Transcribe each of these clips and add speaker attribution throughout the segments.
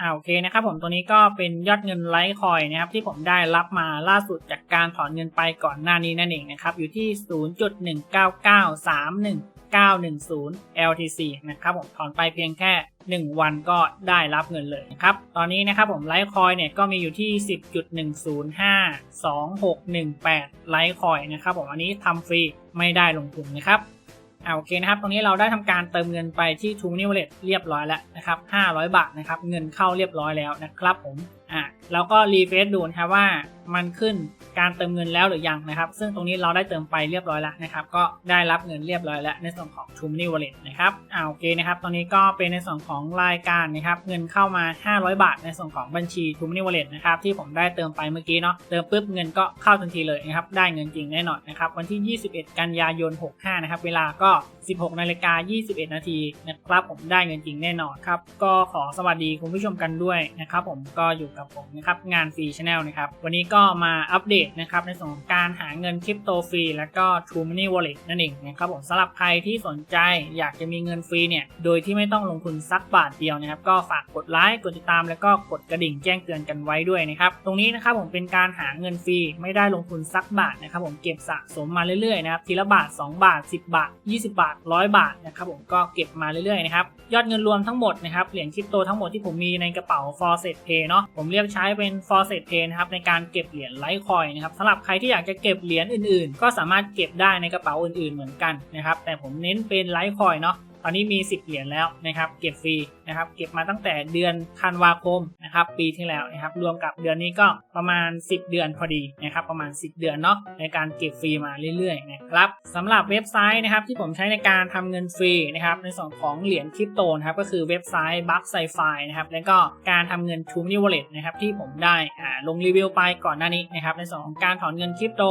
Speaker 1: อ่าโอเคนะครับผมตัวนี้ก็เป็นยอดเงินไลท์คอยนะครับที่ผมได้รับมาล่าสุดจากการถอนเงินไปก่อนหน้านี้นั่นเองนะครับอยู่ที่ 0.19931910 LTC นะครับผมถอนไปเพียงแค่ 1 วันก็ได้รับเงินเลยนะครับตอนนี้นะครับผมไลท์คอยเนี่ยก็มีอยู่ที่ 10.1052618ไลท์คอยนะครับผมอันนี้ทำฟรีไม่ได้ลงทุนนะครับ อ่าโอเคนะครับ ตรงนี้เราได้ทำการเติมเงินไปที่ t ู n e w a l l e t เรียบร้อยแล้วนะครับ500 บาทนะครับ เงินเข้าเรียบร้อยแล้วนะครับผม อ่าแล้วก็รีเฟซดูนะครับว่ามันขึ้นการเติมเงินแล้วหรือยังนะครับ ซึ่งตรงนี้เราได้เติมไปเรียบร้อยแล้วนะครับ ก็ได้รับเงินเรียบร้อยแล้วในส่วนของ t ู n e w a l l e t นะครับอ่าโอเคนะครับ ตอนนี้ก็เป็นในส่วนของรายการนะครับ เงินเข้ามา 500 บาท ในส่วนของบัญชี t ู n e w a l l e t นะครับ ที่ผมได้เติมไปเมื่อกี้เนาะ เติมปุ๊บเงินก็เข้าทันทีเลยนะครับ ได้เงินจริงแน่นอนนะครับ วันที่ 21 กันยายน 65 นะครับ เวลาก็ 16นาฬิกา21 นาทีนะครับ ผมได้เงินจริงแน่นอนครับ ก็ขอสวัสดีคุณผู้ชมกันด้วยนะครับ ผม ก็อยู่กับผมนะครับงานฟรีชแนลนะครับวันนี้ก็มาอัปเดตนะครับในส่วนของการหาเงินคริปโตฟรีแล้วก็ True Money Wallet นั่นเองนะครับผมสำหรับใครที่สนใจอยากจะมีเงินฟรีเนี่ยโดยที่ไม่ต้องลงทุนสักบาทเดียวนะครับก็ฝากกดไลค์กดติดตาม แล้วก็กดกระดิ่งแจ้งเตือนกันไว้ด้วยนะครับตรงนี้นะครับผมเป็นการหาเงินฟรีไม่ได้ลงทุนสักบาทนะครับผมเก็บสะสมมาเรื่อยๆนะครับทีละบาท 2 บาท 10 บาท 20 บาท 100 บาทนะครับผมก็เก็บมาเรื่อยๆนะครับยอดเงินรวมทั้งหมดนะครับเหรียญคริปโตทั้งหมดที่ผมมีในกระเป๋า f o r s e t Pay เนาะผมเรียกใช้้เป็น f o r s e t Pay นะครับในการเก็บเหรียญไลท์คอยนะครับสำหรับใครที่อยากจะเก็บเหรียญอื่นๆ ก็สามารถเก็บได้ในกระเป๋าอื่นๆเหมือนกันนะครับแต่ผมเน้นเป็นไลท์คอยเนาะตอนนี้มี 10 เหรียญแล้วนะครับเก็บฟรี นะครับเก็บมาตั้งแต่เดือนธันวาคมนะครับปีที่แล้วนะครับรวมกับเดือนนี้ก็ประมาณ 10 เดือนพอดีนะครับประมาณ 10 เดือนเนาะในการเก็บฟรีมาเรื่อยๆนะครับสำหรับเว็บไซต์นะครับที่ผมใช้ในการทำเงินฟรีนะครับในส่วนของเหรียญคริปโตนะครับก็คือเว็บไซต์ b u c k s i f i นะครับแล้วก็การทำเงิน t r u e Wallet นะครับที่ผมได้อ่าลงรีวิวไปก่อนหน้านี้นะครับในส่วนของการถอนเงินคริปโต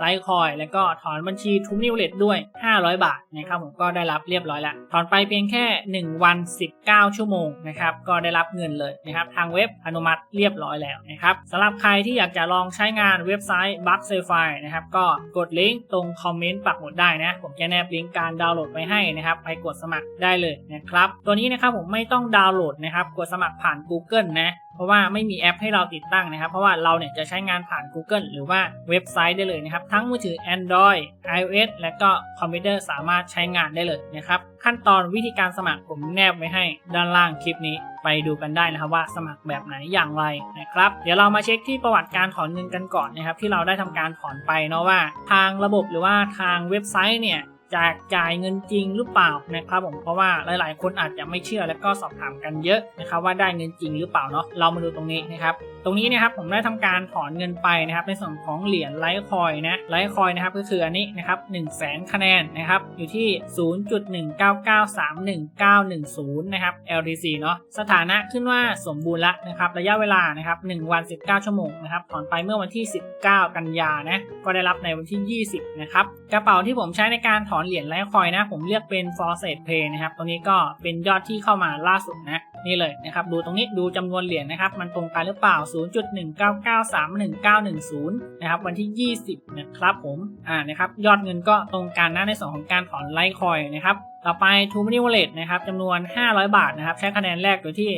Speaker 1: ไลท์คอยแล้วก็ถอนบัญชีทูนิวเลตด้วย 500 บาทนะครับผมก็ได้รับเรียบร้อยแล้ว ถอนไปเพียงแค่ 1 วัน 19 ชั่วโมงนะครับก็ได้รับเงินเลยนะครับทางเว็บอนุมัติเรียบร้อยแล้วนะครับสำหรับใครที่อยากจะลองใช้งานเว็บไซต์ b u g s a f i นะครับก็กดลิงก์ตรงคอมเมนต์ปักหมุดได้นะผมจะแนบลิงก์การดาวน์โหลดไว้ให้นะครับไปกดสมัครได้เลยนะครับตัวนี้นะครับผมไม่ต้องดาวน์โหลดนะครับกดสมัครผ่าน Google นะ เพราะว่าไม่มีแอปให้เราติดตั้งนะครับ เพราะว่าเราเนี่ยจะใช้งานผ่าน Google หรือว่าเว็บไซต์ได้เลยนะครับ ทั้งมือถือ Android iOS และก็คอมพิวเตอร์สามารถใช้งานได้เลยนะครับ ขั้นตอนวิธีการสมัครผมแนบไว้ให้ด้านล่างคลิปนี้ ไปดูกันได้นะครับว่าสมัครแบบไหนอย่างไรนะครับ เดี๋ยวเรามาเช็คที่ประวัติการถอนเงินกันก่อนนะครับ ที่เราได้ทำการถอนไปเนาะว่า ทางระบบหรือว่าทางเว็บไซต์เนี่ย จะจ่ายเงินจริงหรือเปล่านะครับผมเพราะว่าหลาย ๆ คนอาจจะไม่เชื่อแล้วก็สอบถามกันเยอะนะครับว่าได้เงินจริงหรือเปล่าเนาะเรามาดูตรงนี้นะครับ ตรงนี้นะครับผมได้ทำการถอนเงินไปนะครับในส่วนของเหรียญไลท์คอยนะไลท์คอยนะครับก็คืออันนี้นะครับ1 0 0 0 0แสนคะแนนนะครับอยู่ที่ 0.199311910นะครับ LTC เนาะสถานะขึ้นว่าสมบูรณ์ละนะครับระยะเวลานะครับ1วัน 19 ชั่วโมงนะครับถอนไปเมื่อวันที่ 19 กันยานะก็ได้รับในวันที่ 20นะครับกระเป๋าที่ผมใช้ในการถอนเหรียญไลท์คอยนะผมเลือกเป็น f o r s e t Pay นะครับตรงนี้ก็เป็นยอดที่เข้ามาล่าสุดนะนี่เลยนะครับดูตรงนี้ดูจำนวนเหรียญนะครับ มันตรงกันหรือเปล่า 0.19931910 นะครับ วันที่ 20 นะครับผมอ่านะครับยอดเงินก็ตรงกันนะในส่วนของการถอนไลท์คอยนะครับต่อไป t o Money Wallet นะครับจำนวน 500 บาทนะครับ ใช้คะแนนแรกอยู่ที่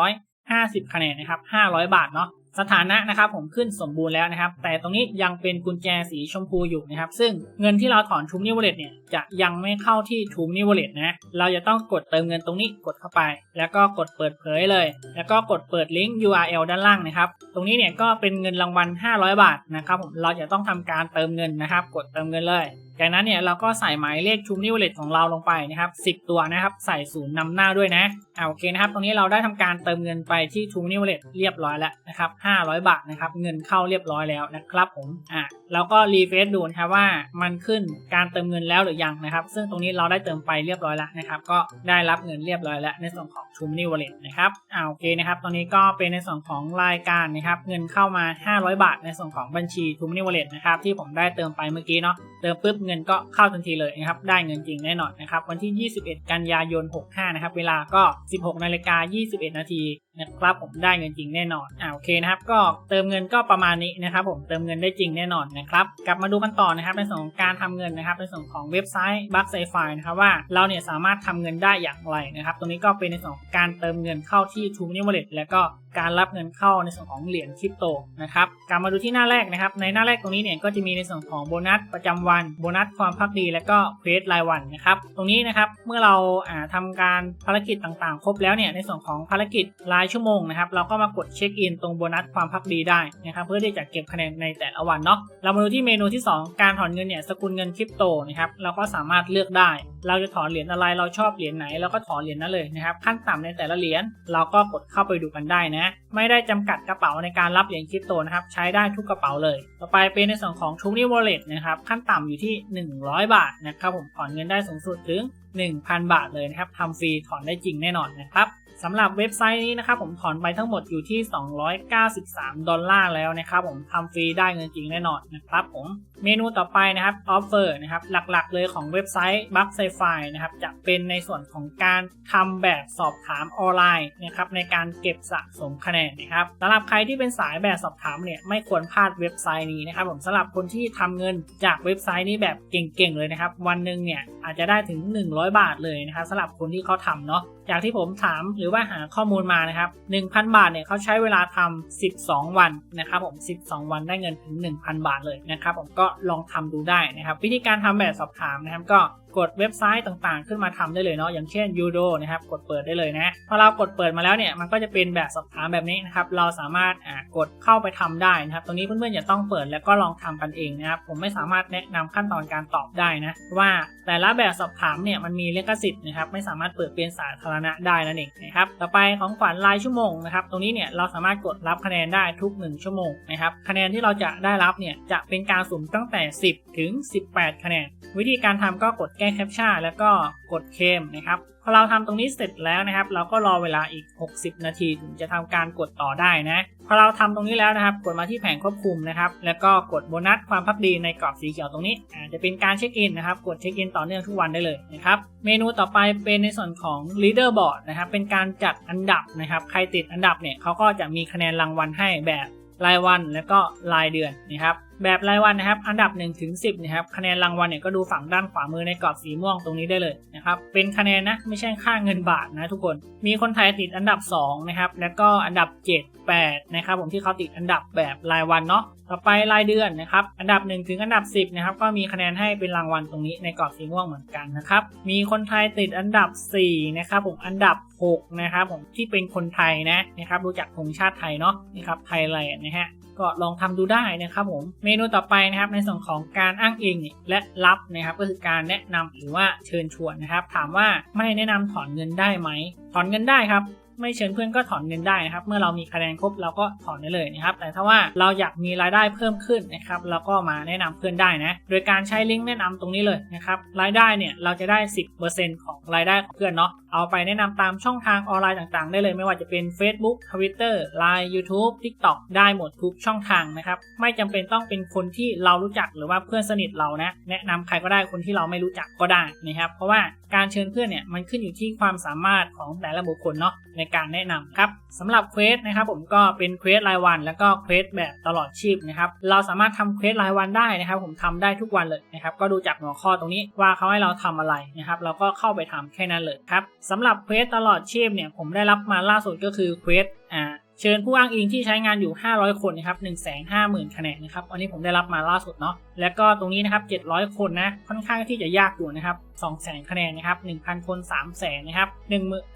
Speaker 1: 135,150 คะแนนนะครับ 500 บาทเนาะ สถานะนะครับผมขึ้นสมบูรณ์แล้วนะครับ แต่ตรงนี้ยังเป็นกุญแจสีชมพูอยู่นะครับ ซึ่งเงินที่เราถอนทูมนี่วลเล็ตเนี่ยจะยังไม่เข้าที่ทูมนี่วลเล็ตนะเราจะต้องกดเติมเงินตรงนี้กดเข้าไป แล้วก็กดเปิดเผยเลย แล้วก็กดเปิดลิงก์ URL ด้านล่างนะครับ ตรงนี้เนี่ยก็เป็นเงินรางวัล 500 บาทนะครับผมเราจะต้องทำการเติมเงินนะครับ กดเติมเงินเลยจากนั้นเนี่ยเราก็ใส่หมายเลขชูมนิวเลตของเราลงไปนะครับ 10 ตัวนะครับใส่ศูนย์นำหน้าด้วยนะอ่าโอเคนะครับ ตรงนี้เราได้ทำการเติมเงินไปที่ชูมนิวเลตเรียบร้อยแล้วนะครับ500 บาทนะครับเงินเข้าเรียบร้อยแล้วนะครับผมอ่าเราก็รีเฟซดูนะครับว่ามันขึ้นการเติมเงินแล้วหรือยังนะครับ ซึ่งตรงนี้เราได้เติมไปเรียบร้อยแล้วนะครับ ก็ได้รับเงินเรียบร้อยแล้วในส่วนของชูมนิวเลตนะครับอ่าโอเคนะครับตรงนี้ก็เป็นในส่วนของรายการนะครับเงินเข้ามา 500 บาท ในส่วนของบัญชีทูมนิวเลตนะครับที่ผมได้เติมไปเมื่อกี้เนาะเติมปุ๊บเงินงินก็เข้าทันทีเลยนะครับ ได้เงินจริงแน่นอนนะครับ วันที่ 21 กันยายน 65 นะครับ เวลาก็ 16นาฬิกา21 นาทีนะครับผมได้เงินจริงแน่นอนอ่าโอเคนะครับ ก็เติมเงินก็ประมาณนี้นะครับผมเติมเงินได้จริงแน่นอนนะครับ กลับมาดูกันต่อนะครับในส่วนของการทำเงินนะครับในส่วนของเว็บไซต์บัคไซไฟนะครับว่าเราเนี่ยสามารถทำเงินได้อย่างไรนะครับ ตรงนี้ก็เป็นในส่วนของการเติมเงินเข้าที่ t ู m o n e y Wallet แล้วก็ การรับเงินเข้าในส่วนของเหรียญคริปโตนะครับกลับมาดูที่หน้าแรกนะครับ ในหน้าแรกตรงนี้เนี่ยก็จะมีในส่วนของโบนัสประจำวันโบนัสความพักดี และก็เควสรายวันนะครับ ตรงนี้นะครับเมื่อเราอ่าทำการภารกิจต่างๆ ครบแล้วเนี่ยในส่วนของภารกิจรายชั่วโมงนะครับเราก็มากดเช็คอินตรงโบนัสความพักดีได้นะครับเพื่อที่จะเก็บคะแนนในแต่ละวันเนาะเรามาดูที่เมนูที่ 2 การถอนเงินเนี่ยสกุลเงินคริปโตนะครับเราก็สามารถเลือกได้ เราจะถอนเหรียญอะไรเราชอบเหรียญไหนเราก็ถอนเหรียญนั้นเลยนะครับขั้นต่ำในแต่ละเหรียญเราก็กดเข้าไปดูกันได้นะ ไม่ได้จำกัดกระเป๋าในการรับเหรียญคริปโตนะครับใช้ได้ทุกกระเป๋าเลย ต่อไปเป็นในส่วนของ t r u e Wallet นะครับขั้นต่ำอยู่ที่ 100 บาทนะครับผมถอนเงินได้สูงสุดถึง 1,000 บาทเลยนะครับทำฟรีถอนได้จริงแน่นอนนะครับ สำหรับเว็บไซต์นี้นะครับผมถอนไปทั้งหมดอยู่ที่ 293 ดอลลาร์แล้วนะครับผมทำฟรีได้เงินจริงแน่นอนนะครับผมเมนูต่อไปนะครับ Offer นะครับหลักๆ เลยของเว็บไซต์ b u g s c i f y นะครับจะเป็นในส่วนของการทำแบบสอบถามออนไลน์นะครับในการเก็บสะสมคะแนนนะครับสำหรับใครที่เป็นสายแบบสอบถามเนี่ยไม่ควรพลาดเว็บไซต์นี้นะครับผมสำหรับคนที่ทำเงินจากเว็บไซต์นี้แบบเก่งๆเลยนะครับวันหนึ่งเนี่ยอาจจะได้ถึง 100 บาทเลยนะครับสำหรับคนที่เขาทำเนาะจากที่ผมถามหรือว่าหาข้อมูลมานะครับ 1,000 บาทเนี่ยเขาใช้เวลาทำ12 วันนะครับผม 12 วันได้เงินถึง 1,000 บาทเลยนะครับผมก็ลองทำดูได้นะครับ วิธีการทำแบบสอบถามนะครับก็ กดเว็บไซต์ต่างๆ ขึ้นมาทำได้เลยเนาะอย่างเช่น Udo นะครับกดเปิดได้เลยนะพอเรากดเปิดมาแล้วเนี่ยมันก็จะเป็นแบบสอบถามแบบนี้นะครับเราสามารถกดเข้าไปทำได้นะครับตรงนี้เพื่อนๆอย่าต้องเปิดแล้วก็ลองทำกันเองนะครับผมไม่สามารถแนะนำขั้นตอนการตอบได้นะว่าแต่ละแบบสอบถามเนี่ยมันมีเลขสิทธิ์นะครับไม่สามารถเปิดเป็นสาธารณะได้นั่นเองนะครับต่อไปของขวัญรายชั่วโมงนะครับตรงนี้เนี่ยเราสามารถกดรับคะแนนได้ทุก 1 ชั่วโมงนะครับคะแนนที่เราจะได้รับเนี่ยจะเป็นการสุ่มตั้งแต่ 10 ถึง 18 คะแนน วิธีการทำก็กดก้แคปชั่นแล้วก็กดเคมนะครับพอเราทำตรงนี้เสร็จแล้วนะครับ เราก็รอเวลาอีก 60 นาทีถึงจะทำการกดต่อได้นะพอเราทำตรงนี้แล้วนะครับ กดมาที่แผงควบคุมนะครับ แล้วก็กดโบนัสความพักดีในกรอบสีเขียวตรงนี้อาจจะเป็นการเช็คอินนะครับ กดเช็คอินต่อเนื่องทุกวันได้เลยนะครับ เมนูต่อไปเป็นในส่วนของ leaderboard นะครับ เป็นการจัดอันดับนะครับ ใครติดอันดับเนี่ยเขาก็จะมีคะแนนรางวัลให้แบบ รายวันแล้วก็รายเดือนนะครับแบบรายวันนะครับ อันดับ1ถึง10นะครับคะแนนรางวัลเนี่ยก็ดูฝั่งด้านขวามือในกรอบสีม่วงตรงนี้ได้เลยนะครับเป็นคะแนนนะไม่ใช่ค่าเงินบาทนะทุกคนมีคนไทยติดอันดับ2นะครับแล้วก็อันดับ 7 8นะครับผมที่เขาติดอันดับแบบรายวันเนาะ ต่อไปรายเดือนนะครับ อันดับ 1 ถึงอันดับ 10นะครับก็มีคะแนนให้เป็นรางวัลตรงนี้ในกรอบสีม่วงเหมือนกันนะครับ มีคนไทยติดอันดับ 4 นะครับผมอันดับ 6 นะครับผมที่เป็นคนไทยนะนะครับรู้จักธงชาติไทยเนาะนี่ครับไทยแลนด์นะฮะก็ลองทำดูได้นะครับผมเมนูต่อไปนะครับในส่วนของการอ้างอิงและรับนะครับ ก็คือการแนะนำหรือว่าเชิญชวนนะครับ ถามว่าไม่แนะนำถอนเงินได้ไหมถอนเงินได้ครับ ไม่เชิญเพื่อนก็ถอนเงินได้นะครับ เมื่อเรามีคะแนนครบเราก็ถอนได้เลยนะครับ แต่ถ้าว่าเราอยากมีรายได้เพิ่มขึ้นนะครับเราก็มาแนะนำเพื่อนได้นะ โดยการใช้ลิงก์แนะนำตรงนี้เลยนะครับ รายได้เนี่ยเราจะได้ 10%ของรายได้ของเพื่อนเนาะ เอาไปแนะนำตามช่องทางออนไลน์ต่างๆ ได้เลยไม่ว่าจะเป็น Facebook Twitter Line YouTube TikTok ได้หมดทุกช่องทางนะครับ ไม่จำเป็นต้องเป็นคนที่เรารู้จักหรือว่าเพื่อนสนิทเรานะ แนะนำใครก็ได้คนที่เราไม่รู้จักก็ได้นะครับ เพราะว่าการเชิญเพื่อนเนี่ยมันขึ้นอยู่ที่ความสามารถของแต่ละบุคคลเนาะในการแนะนำครับสำหรับเควสนะครับผมก็เป็นเควสรายวัน แล้วก็เควสแบบตลอดชีพนะครับเราสามารถทำเควสรายวันได้นะครับ ผมทำได้ทุกวันเลยนะครับก็ดูจากหัวข้อตรงนี้ว่าเขาให้เราทำอะไรนะครับเราก็เข้าไปทำแค่นั้นเลยครับสำหรับเควสตลอดชีพเนี่ยผมได้รับมาล่าสุดก็คือเควสอ่าเชิญผู้อ้างอิงที่ใช้งานอยู่ 500 คนนะครับ 150,000 คะแนนนะครับ อันนี้ผมได้รับมาล่าสุดเนาะ แล้วก็ตรงนี้นะครับ 700 คนนะ ค่อนข้างที่จะยากอยู่นะครับ 2 0 0 0 0คะแนนนะครับ 1,000 คน 3 0 0 0 0นะครับ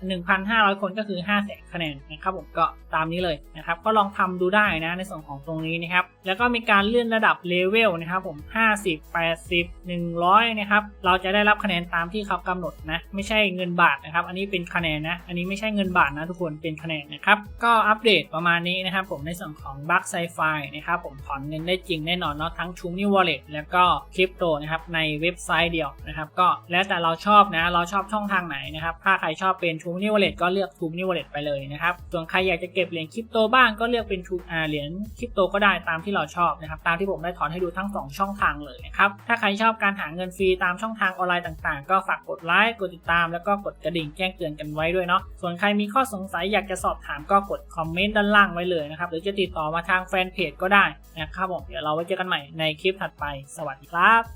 Speaker 1: 1,500 คนก็คือ 5 0 0 0 0คะแนนนะครับผมก็ตามนี้เลยนะครับ ก็ลองทำดูได้นะในส่วนของตรงนี้นะครับ แล้วก็มีการเลื่อนระดับเลเวลนะครับผม 50 80 100 นะครับ เราจะได้รับคะแนนตามที่เขากำหนดนะ ไม่ใช่เงินบาทนะครับ อันนี้เป็นคะแนนนะ อันนี้ไม่ใช่เงินบาทนะทุกคน เป็นคะแนนนะครับ ก็อัปเดตประมาณนี้นะครับผมในส่วนของบัคไซไฟนะครับผมถอนเงินได้จริงแน่นอนเนาะทั้งชูนี่วอลเล็ตแล้วก็คริปโตนะครับในเว็บไซต์เดียวนะครับก็แแล้วแต่เราชอบนะ เราชอบช่องทางไหนนะครับ ถ้าใครชอบเป็น True Money Wallet ก็เลือก True Money Wallet ไปเลยนะครับ ส่วนใครอยากจะเก็บเหรียญคริปโตบ้างก็เลือกเป็น True อ่าเหรียญคริปโตก็ได้ตามที่เราชอบนะครับ ตามที่ผมได้ถอนให้ดูทั้ง 2 ช่องทางเลยนะครับ ถ้าใครชอบการหาเงินฟรีตามช่องทางออนไลน์ต่างๆ ก็ฝากกดไลค์ กดติดตาม แล้วก็กดกระดิ่งแจ้งเตือนกันไว้ด้วยเนาะ ส่วนใครมีข้อสงสัยอยากจะสอบถามก็กดคอมเมนต์ด้านล่างไว้เลยนะครับ หรือจะติดต่อมาทางแฟนเพจก็ได้นะครับผม เดี๋ยวเราไว้เจอกันใหม่ในคลิปถัดไป สวัสดีครับ